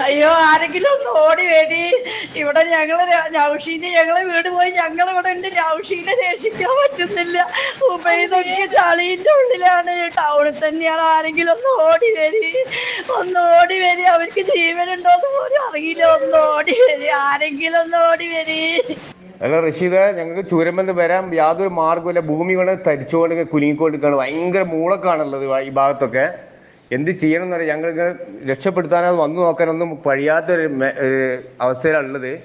അയ്യോ ആരെങ്കിലും ഒന്ന് ഓടി വേടി ഇവിടെ ഞങ്ങൾ നൗഷീനെ ഞങ്ങളെ വീട് പോയി. ഞങ്ങൾ ഇവിടെ ഉണ്ട്. നൗഷീനെ രക്ഷിക്കാൻ പറ്റുന്നില്ല. ഉബൈദൊക്കെ ചളിന്റെ ഉള്ളിലാണ്. ടൗണിൽ തന്നെയാണ്. ആരെങ്കിലും ഒന്ന് ഓടി വരി. ഒന്ന് ഓടി വരി. അവർക്ക് ജീവനുണ്ടോന്ന് പോലും അറിയില്ല. ഒന്ന് ഓടി വരി. ആരെങ്കിലും ഒന്ന് ഓടി വരി. അല്ല റഷീദ ഞങ്ങൾക്ക് ചുരമെന്ന് വരാൻ യാതൊരു മാർഗമില്ല ഭൂമി കൊണ്ട് തരിച്ചുകൊണ്ട് കുലുങ്ങിക്കൊണ്ടിരിക്കുകയാണ്. ഭയങ്കര മൂളക്കാണുള്ളത് ഈ ഭാഗത്തൊക്കെ. എന്ത് ചെയ്യണം എന്നറിയാം ഞങ്ങൾക്ക് രക്ഷപ്പെടുത്താനോ വന്നു നോക്കാനൊന്നും കഴിയാത്തൊരു മെ- ഒരു അവസ്ഥയിലാണുള്ളത്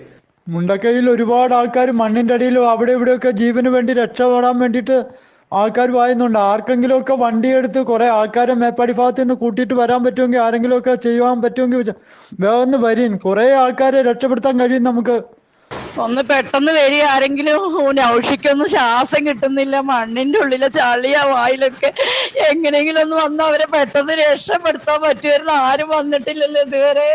മുണ്ടക്കയിൽ ഒരുപാട് ആൾക്കാർ മണ്ണിന്റെ അടിയിലും അവിടെ ഇവിടെയൊക്കെ ജീവന് വേണ്ടി രക്ഷപ്പെടാൻ വേണ്ടിയിട്ട് ആൾക്കാർ വായുന്നുണ്ട്. വണ്ടി എടുത്ത് കുറെ ആൾക്കാരെ മേപ്പാടി ഭാഗത്ത് നിന്ന് കൂട്ടിയിട്ട് വരാൻ പറ്റുമെങ്കിൽ ആരെങ്കിലുമൊക്കെ ചെയ്യുവാൻ പറ്റുമെങ്കിൽ വേഗം വരീൻ. കുറെ ആൾക്കാരെ രക്ഷപ്പെടുത്താൻ കഴിയും നമുക്ക്. ഒന്ന് പെട്ടെന്ന് വരി ആരെങ്കിലും നൗഷിക്കൊന്നും ശ്വാസം കിട്ടുന്നില്ല. മണ്ണിന്റെ ഉള്ളിലെ ചളിയ വായിലൊക്കെ എങ്ങനെയെങ്കിലും ഒന്ന് വന്ന് അവരെ പെട്ടെന്ന് രക്ഷപ്പെടുത്താൻ പറ്റുമായിരുന്നു. ആരും വന്നിട്ടില്ലല്ലോ ഇതുവരെ.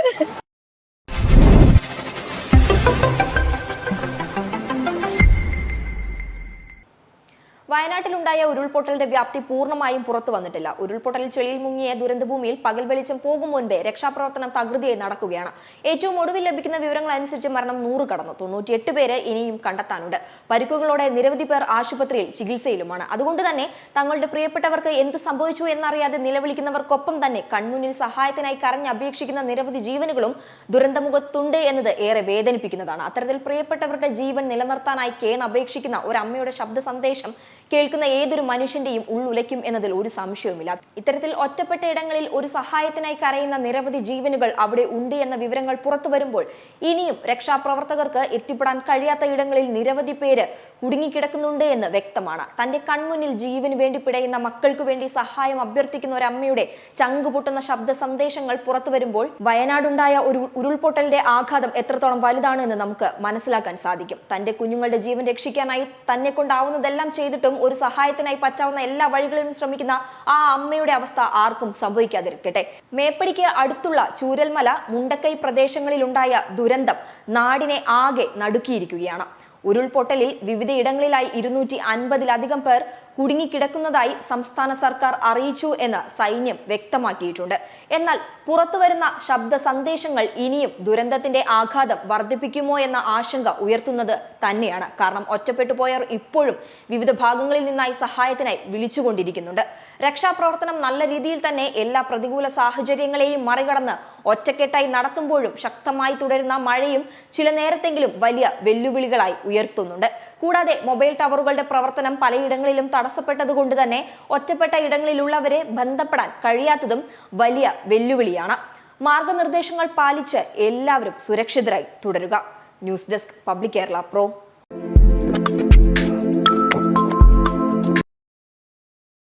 വയനാട്ടിലുണ്ടായ ഉരുൾപൊട്ടലിന്റെ വ്യാപ്തി പൂർണമായും പുറത്തു വന്നിട്ടില്ല. ഉരുൾപൊട്ടലിൽ ചെളിയിൽ മുങ്ങിയ ദുരന്തഭൂമിയിൽ പകൽ വെളിച്ചം പോകും മുൻപേ രക്ഷാപ്രവർത്തനം തകൃതിയായി നടക്കുകയാണ്. ഏറ്റവും ഒടുവിൽ ലഭിക്കുന്ന വിവരങ്ങൾ അനുസരിച്ച് മരണം നൂറ് കടന്നു. തൊണ്ണൂറ്റിയെട്ട് പേരെ ഇനിയും കണ്ടെത്താനുണ്ട്. പരിക്കുകളോടെ നിരവധി പേർ ആശുപത്രിയിൽ ചികിത്സയിലുമാണ്. അതുകൊണ്ട് തന്നെ തങ്ങളുടെ പ്രിയപ്പെട്ടവർക്ക് എന്ത് സംഭവിച്ചു എന്നറിയാതെ നിലവിളിക്കുന്നവർക്കൊപ്പം തന്നെ കൺമുന്നിൽ സഹായത്തിനായി കരഞ്ഞപേക്ഷിക്കുന്ന നിരവധി ജീവനുകളും ദുരന്തമുഖത്തുണ്ട് എന്നത് ഏറെ വേദനിപ്പിക്കുന്നതാണ്. അത്തരത്തിൽ പ്രിയപ്പെട്ടവരുടെ ജീവൻ നിലനിർത്താനായി കേണപേക്ഷിക്കുന്ന ഒരു അമ്മയുടെ ശബ്ദ സന്ദേശം കേൾക്കുന്ന ഏതൊരു മനുഷ്യന്റെയും ഉള്ളുലയ്ക്കും എന്നതിൽ ഒരു സംശയവുമില്ല. ഇത്തരത്തിൽ ഒറ്റപ്പെട്ട ഇടങ്ങളിൽ ഒരു സഹായത്തിനായി കരയുന്ന നിരവധി ജീവനുകൾ അവിടെ ഉണ്ട് എന്ന വിവരങ്ങൾ പുറത്തു വരുമ്പോൾ ഇനിയും രക്ഷാപ്രവർത്തകർക്ക് എത്തിപ്പെടാൻ കഴിയാത്ത ഇടങ്ങളിൽ നിരവധി പേര് കുടുങ്ങിക്കിടക്കുന്നുണ്ട് എന്ന് വ്യക്തമാണ്. തന്റെ കൺമുന്നിൽ ജീവന് വേണ്ടി പിടയുന്ന മക്കൾക്ക് വേണ്ടി സഹായം അഭ്യർത്ഥിക്കുന്ന ഒരു അമ്മയുടെ ചങ്കുപൊട്ടുന്ന ശബ്ദ സന്ദേശങ്ങൾ പുറത്തു വരുമ്പോൾ വയനാടുണ്ടായ ഒരു ഉരുൾപൊട്ടലിന്റെ ആഘാതം എത്രത്തോളം വലുതാണ് എന്ന് നമുക്ക് മനസ്സിലാക്കാൻ സാധിക്കും. തന്റെ കുഞ്ഞുങ്ങളുടെ ജീവൻ രക്ഷിക്കാനായി തന്നെ കൊണ്ടാവുന്നതെല്ലാം ചെയ്തിട്ടും ഒരു സഹായത്തിനായി പറ്റാവുന്ന എല്ലാ വഴികളിലും ശ്രമിക്കുന്ന ആ അമ്മയുടെ അവസ്ഥ ആർക്കും സംഭവിക്കാതിരിക്കട്ടെ. മേപ്പടിക്ക് അടുത്തുള്ള ചൂരൽമല മുണ്ടക്കൈ പ്രദേശങ്ങളിലുണ്ടായ ദുരന്തം നാടിനെ ആകെ നടുക്കിയിരിക്കുകയാണ്. ഉരുൾപൊട്ടലിൽ വിവിധയിടങ്ങളിലായി ഇരുന്നൂറ്റി അൻപതിലധികം പേർ കുടുങ്ങിക്കിടക്കുന്നതായി സംസ്ഥാന സർക്കാർ അറിയിച്ചു എന്ന് സൈന്യം വ്യക്തമാക്കിയിട്ടുണ്ട്. എന്നാൽ പുറത്തുവരുന്ന ശബ്ദ സന്ദേശങ്ങൾ ഇനിയും ദുരന്തത്തിന്റെ ആഘാതം വർദ്ധിപ്പിക്കുമോ എന്ന ആശങ്ക ഉയർത്തുന്നത് തന്നെയാണ്. കാരണം ഒറ്റപ്പെട്ടു പോയവർ ഇപ്പോഴും വിവിധ ഭാഗങ്ങളിൽ നിന്നായി സഹായത്തിനായി വിളിച്ചുകൊണ്ടിരിക്കുന്നുണ്ട്. രക്ഷാപ്രവർത്തനം നല്ല രീതിയിൽ തന്നെ എല്ലാ പ്രതികൂല സാഹചര്യങ്ങളെയും മറികടന്ന് ഒറ്റക്കെട്ടായി നടത്തുമ്പോഴും ശക്തമായി തുടരുന്ന മഴയും ചില നേരത്തെങ്കിലും വലിയ വെല്ലുവിളികളായി ഉയർത്തുന്നുണ്ട്. കൂടാതെ മൊബൈൽ ടവറുകളുടെ പ്രവർത്തനം പലയിടങ്ങളിലും തടസ്സപ്പെട്ടതുകൊണ്ട് തന്നെ ഒറ്റപ്പെട്ട ഇടങ്ങളിലുള്ളവരെ ബന്ധപ്പെടാൻ കഴിയാത്തതും വലിയ വെല്ലുവിളിയാണ്. മാർഗനിർദ്ദേശങ്ങൾ പാലിച്ച് എല്ലാവരും സുരക്ഷിതരായി തുടരുക. News desk public Kerala pro.